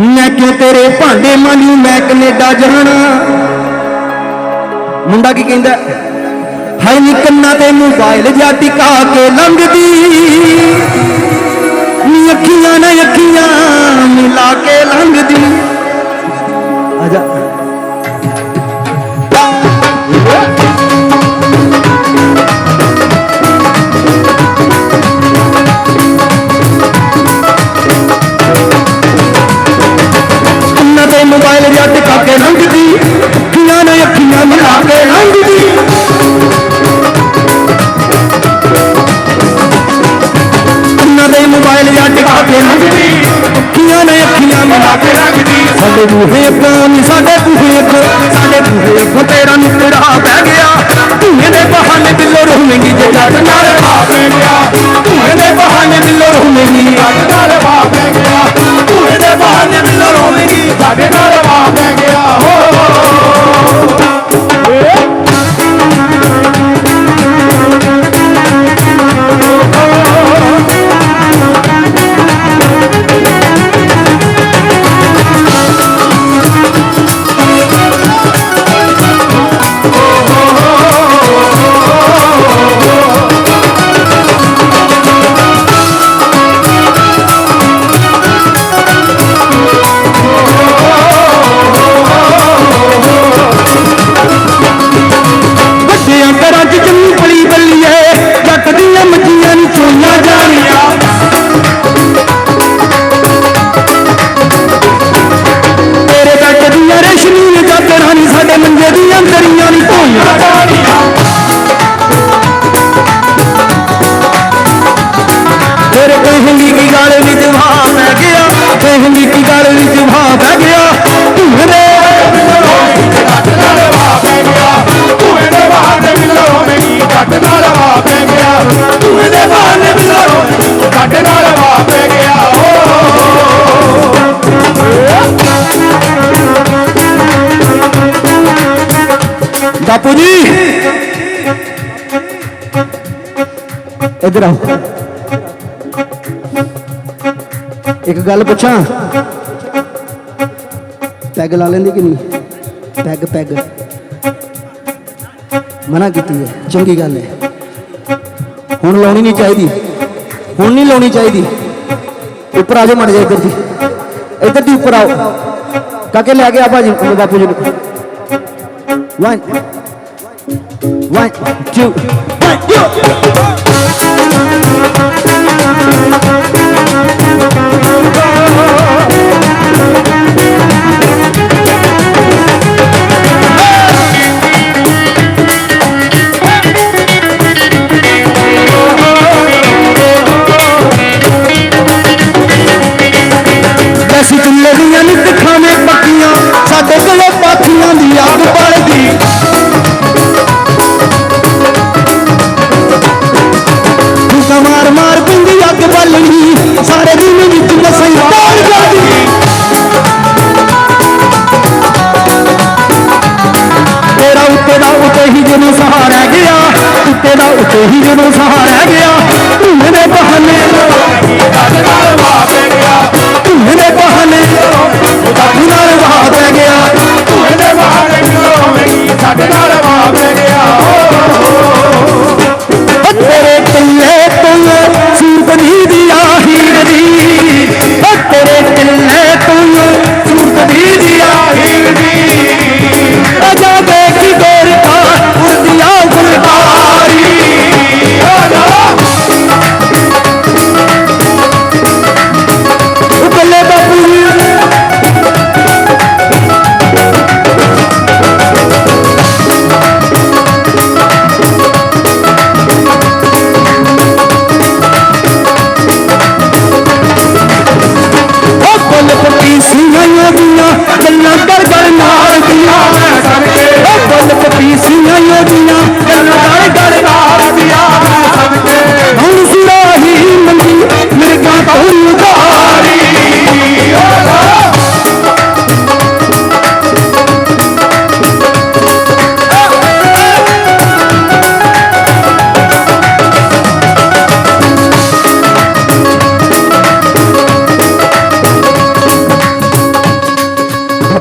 ਮੈਂ ਕਿਉਂ ਤੇਰੇ ਭਾਂਡੇ ਮਾਂਜੂ? ਮੈਂ ਕੈਨੇਡਾ ਜਾਣਾ। ਮੁੰਡਾ ਕੀ ਕਹਿੰਦਾ? ਹਾਈ ਨੀ ਕੰਨਾਂ ਤੇ ਮੋਬਾਈਲ ਜਾਂ ਟਿਕਾ ਕੇ ਲੰਘਦੀ। ਨੀ ਅੱਖੀਆਂ ਨਾ ਅੱਖੀਆਂ ਮਿਲਾ ਕੇ ਲੰਘਦੀ। ਆਜਾ ਸਾਡੇ ਬੂਹੇ ਅੱਗੋਂ ਨੀ ਸਾਡੇ ਬੂਹੇ ਅੱਗੋਂ ਸਾਡੇ ਬੂਹੇ ਅੱਗੋਂ ਤੇਰਾ ਨਿਕਰਾ ਪੈ ਗਿਆ। ਧੂਏ ਦੇ ਬਹਾਨੇ ਦਿਲੋਂ ਰੋਵੇਂਗੀ, ਜੇ ਜੱਟ ਨਾਲ ਖਾ ਗਿਆ। ਧੂਏ ਦੇ ਬਹਾਨੇ ਦਿਲੋਂ ਰੋਵੇਂਗੀ, ਜੱਟ ਨਾਲ ਖਾ ਪੈ ਗਿਆ। ਧੂਏ ਦੇ ਬਹਾਨੇ ਦਿਲੋਂ ਰੋਵੇਂਗੀ, ਸਾਡੇ ਨਾਲ ਇਧਰ ਆਓ। ਇੱਕ ਗੱਲ ਪੁੱਛਾਂ? ਪੈਗ ਲਾ ਲੈਂਦੇ ਕਿ ਨਹੀਂ? Peg peg. ਮਨਾ ਕੀਤੀ ਹੈ। ਚੰਗੀ ਗੱਲ ਹੈ। ਹੁਣ ਲਾਉਣੀ ਨਹੀਂ ਚਾਹੀਦੀ। ਹੁਣ ਨਹੀਂ ਲਾਉਣੀ ਚਾਹੀਦੀ। ਉੱਪਰ ਆ ਜਾਓ ਮੜ ਜਾ ਇੱਧਰ ਦੀ ਇੱਧਰ ਦੀ ਉੱਪਰ ਆਓ। ਕਾਕੇ ਲੈ ਕੇ ਆ ਭਾਜੀ ਬਾਪੂ ਜੀ ਨੂੰ। 1 1 2 ਅਸੀਂ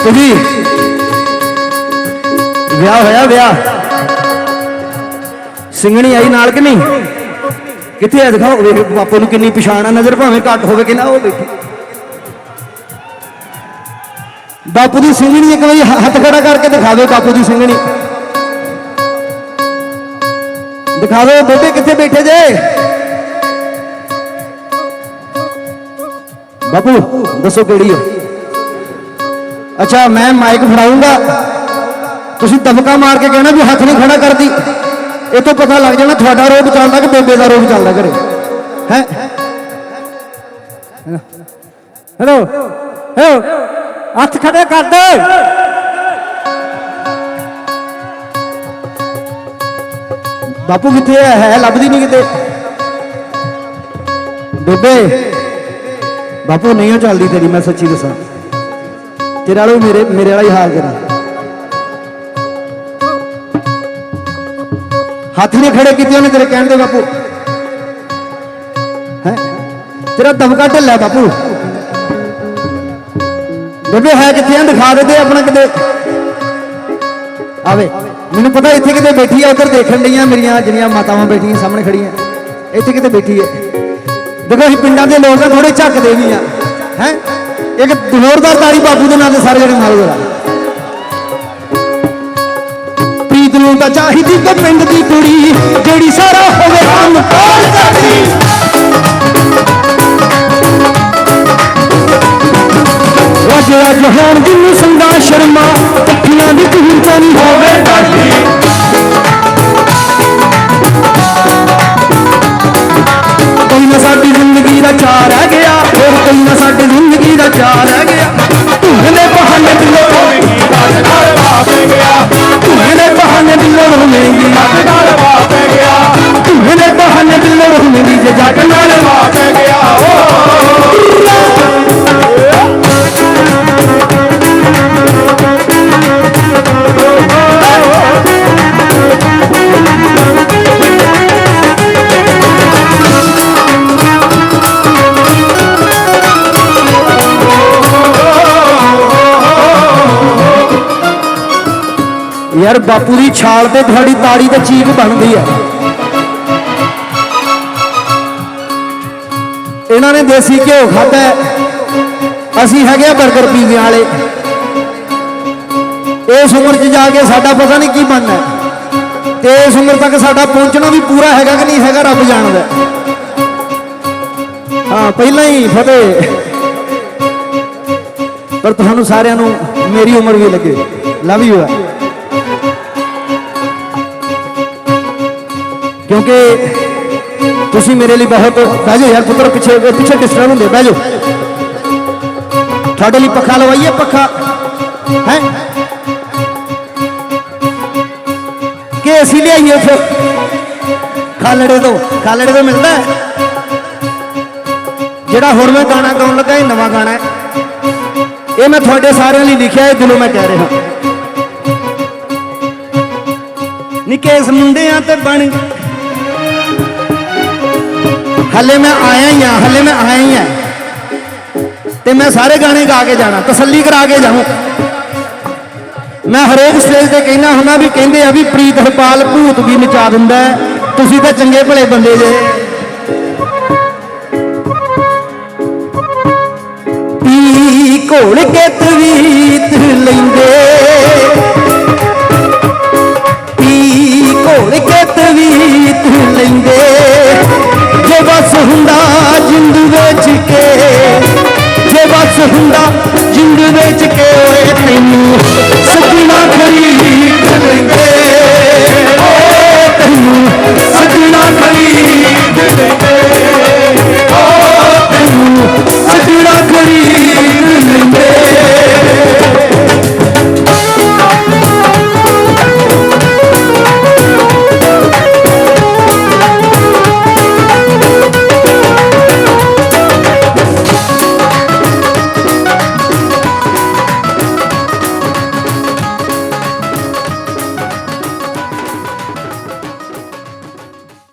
ਬਾਪੂ ਵਿਆਹ ਹੋਇਆ, ਵਿਆਹ। ਸਿੰਘਣੀ ਆਈ ਨਾਲ ਕਿ ਨਹੀਂ? ਕਿੱਥੇ ਆ? ਦਿਖਾਓ, ਵੇਖ, ਬਾਪੂ ਨੂੰ ਕਿੰਨੀ ਪਛਾਣ ਆ, ਨਜ਼ਰ ਭਾਵੇਂ ਘੱਟ ਹੋਵੇ ਕਿ ਨਾ ਉਹ ਵੇਖੀ ਬਾਪੂ ਦੀ ਸਿੰਘਣੀ ਇੱਕ ਵਾਰੀ ਹੱਥ ਖੜਾ ਕਰਕੇ ਦਿਖਾ ਦਿਓ ਬਾਪੂ ਦੀ ਸਿੰਘਣੀ ਦਿਖਾ ਦਿਓ ਬੇਬੇ ਕਿੱਥੇ ਬੈਠੇ ਜੇ? ਬਾਪੂ, ਦੱਸੋ ਕਿਹੜੀ ਹੈ ਅੱਛਾ, ਮੈਂ ਮਾਈਕ ਫੜਾਉਂਗਾ। ਤੁਸੀਂ ਦਬਕਾ ਮਾਰ ਕੇ ਕਹਿਣਾ ਵੀ ਹੱਥ ਨਹੀਂ ਖੜਾ ਕਰਦੀ। ਇਹ ਤੋਂ ਪਤਾ ਲੱਗ ਜਾਣਾ ਤੁਹਾਡਾ ਰੋਗ ਚੱਲਦਾ ਕਿ ਬੇਬੇ ਦਾ ਰੋਗ ਚੱਲਦਾ ਘਰੇ। ਹੈ? ਹੈਲੋ ਹੈਲੋ, ਹੱਥ ਖੜੇ ਕਰ ਦੇ। ਬਾਪੂ ਕਿੱਥੇ ਹੈ ਹੈ, ਲੱਭਦੀ ਨਹੀਂ ਕਿਤੇ। ਬੇਬੇ, ਬਾਪੂ, ਨਹੀਂ ਉਹ ਚੱਲਦੀ ਤੇਰੀ, ਮੈਂ ਸੱਚੀ ਦੱਸਾਂ। ਤੇਰੇ ਵਾਲਾ ਵੀ ਮੇਰੇ ਮੇਰੇ ਵਾਲਾ ਹੀ ਹਾਲ ਕਰਾਂ ਹੱਥ ਨੇ ਖੜੇ ਕੀਤੇ ਉਹਨੇ ਤੇਰੇ ਕਹਿਣ ਦੇ ਬਾਪੂ। ਹੈ? ਤੇਰਾ ਦਬਕਾ ਢਿੱਲਾ ਬਾਪੂ। ਬੇਬੇ, ਹੈ ਕਿੱਥੇ ਆ? ਦਿਖਾ ਦੇ ਦੇ ਆਪਣਾ ਕਿਤੇ। ਆਵੇ, ਮੈਨੂੰ ਪਤਾ ਇੱਥੇ ਕਿਤੇ ਬੈਠੀ ਆ, ਉਧਰ ਦੇਖਣ ਲਈਆਂ ਮੇਰੀਆਂ ਜਿਹੜੀਆਂ ਮਾਤਾਵਾਂ ਬੈਠੀਆਂ ਸਾਹਮਣੇ ਖੜੀਆਂ ਇੱਥੇ ਕਿਤੇ ਬੈਠੀ ਹੈ ਦੇਖੋ, ਅਸੀਂ ਪਿੰਡਾਂ ਦੇ ਲੋਕ ਆ ਥੋੜੇ ਝੱਕਦੇ ਵੀ ਆ। ਇੱਕ ਜ਼ੋਰਦਾਰ ਤਾੜੀ ਬਾਪੂ ਦੇ ਨਾਂ ਤੇ ਸਾਰੇ ਜਿਹੜੇ ਮਾਰੋ ਜਰਾ। ਪ੍ਰੀਤ ਨੂੰ ਤਾਂ ਚਾਹੀਦੀ ਕੋ ਪਿੰਡ ਦੀ ਕੁੜੀ, ਜਿਹੜੀ ਸਾਰਾ ਹੋਵੇ ਕੰਮ ਕੋਲ ਕਰਦੀ ਰੱਜ ਰੱਜ ਜਿੰਨੂੰ ਸੰਗਾ ਸ਼ਰਮਾ ਪੱਖੀਆਂ ਦੀ ਪਹੁੰਚਣ ਹੋਵੇ ਢਾਡੀ। ਕੋਈ ਨਾ ਸਾਡੀ ਜ਼ਿੰਦਗੀ ਦਾ ਚਾਰ ਰਹਿ ਗਿਆ, ਹੋਰ ਕੋਈ ਨਾ ਸਾਡੀ ਜ਼ਿੰਦਗੀ ਦਾ ਚਾਰ ਰਹਿ ਗਿਆ। ਧੂਹਲੇ ਬਹਾਨੇ ਦਿਲੋਂ ਰੋਵੇਂਗੀ ਨਾਲ ਵਾਪੇ ਗਿਆ। ਧੂਹਲੇ ਬਹਾਨੇ ਦਿਲੋਂ ਰੋਵੇਂਗੀ। ਯਾਰ ਬਾਪੂ ਦੀ ਛਾਲ ਤੇ ਤੁਹਾਡੀ ਤਾੜੀ ਤੇ ਚੀਕ ਬਣਦੀ ਆ। ਇਹਨਾਂ ਨੇ ਦੇਸੀ ਘਿਓ ਖਾਦਾ ਅਸੀਂ ਹੈਗੇ ਆ 버ਗਰ ਪੀਜ਼ੇ ਵਾਲੇ। ਇਸ ਉਮਰ 'ਚ ਜਾ ਕੇ ਸਾਡਾ ਪਤਾ ਨਹੀਂ ਕੀ ਬਣਨਾ ਤੇ ਇਸ ਉਮਰ ਤੱਕ ਸਾਡਾ ਪਹੁੰਚਣਾ ਵੀ ਪੂਰਾ ਹੈਗਾ ਕਿ ਨਹੀਂ ਹੈਗਾ, ਰੱਬ ਜਾਣਦਾ ਹਾਂ। ਪਹਿਲਾਂ ਹੀ ਫਤਿਹ। ਪਰ ਤੁਹਾਨੂੰ ਸਾਰਿਆਂ ਨੂੰ ਮੇਰੀ ਉਮਰ ਵੀ ਲੱਗੇ। ਲਵ ਯੂ ਕਿਉਂਕਿ ਤੁਸੀਂ ਮੇਰੇ ਲਈ ਬਹੁਤ, ਬਹਿ ਜਾਓ ਯਾਰ ਪੁੱਤਰ, ਪਿੱਛੇ ਪਿੱਛੇ ਡਿਸਟਰਬ ਹੁੰਦੇ, ਬਹਿ ਜਾਓ। ਤੁਹਾਡੇ ਲਈ ਪੱਖਾ ਲਵਾਈਏ, ਪੱਖਾ। ਹੈ? ਕਿ ਅਸੀਂ ਲਿਆਈਏ ਫਿਰ ਖਾਲੜੇ ਤੋਂ ਖਾਲੜੇ ਤੋਂ ਮਿਲਦਾ ਹੈ? ਜਿਹੜਾ ਹੁਣ ਮੈਂ ਗਾਣਾ ਗਾਉਣ ਲੱਗਾ, ਇਹ ਨਵਾਂ ਗਾਣਾ ਹੈ। ਇਹ ਮੈਂ ਤੁਹਾਡੇ ਸਾਰਿਆਂ ਲਈ ਲਿਖਿਆ ਹੈ ਦਿਲੋਂ ਮੈਂ ਕਹਿ ਰਿਹਾ ਨਿੱਕੇ ਮੁੰਡਿਆਂ ਤੇ ਬਣ ਹੱਲੇ ਮੈਂ ਆਇਆ ਹੀ ਆ ਹੱਲੇ ਮੈਂ ਆਇਆ ਹੀ ਆ ਤੇ ਮੈਂ ਸਾਰੇ ਗਾਣੇ ਗਾ ਕੇ ਜਾਣਾ, ਤਸੱਲੀ ਕਰਾ ਕੇ ਜਾਉਂ ਮੈਂ ਹਰੇਕ ਸਟੇਜ ਤੇ ਕਹਿੰਦਾ ਹੁੰਦਾ ਵੀ ਕਹਿੰਦੇ ਆ ਵੀ ਪ੍ਰੀਤ ਹਰਪਾਲ ਭੂਤ ਵੀ ਨਚਾ ਦਿੰਦਾ ਤੁਸੀਂ ਤਾਂ ਚੰਗੇ ਭਲੇ ਬੰਦੇ ਜੇ। ਪੀ ਘੋਲ ਕੇ ਤਵੀਤ ਲੈਂਦੇ ਹੁੰਦਾ ਜਿੰਦ ਵੇਚ ਕੇ। ਜੇ ਬਸ ਹੁੰਦਾ ਜਿੰਦ ਵੇਚ ਕੇ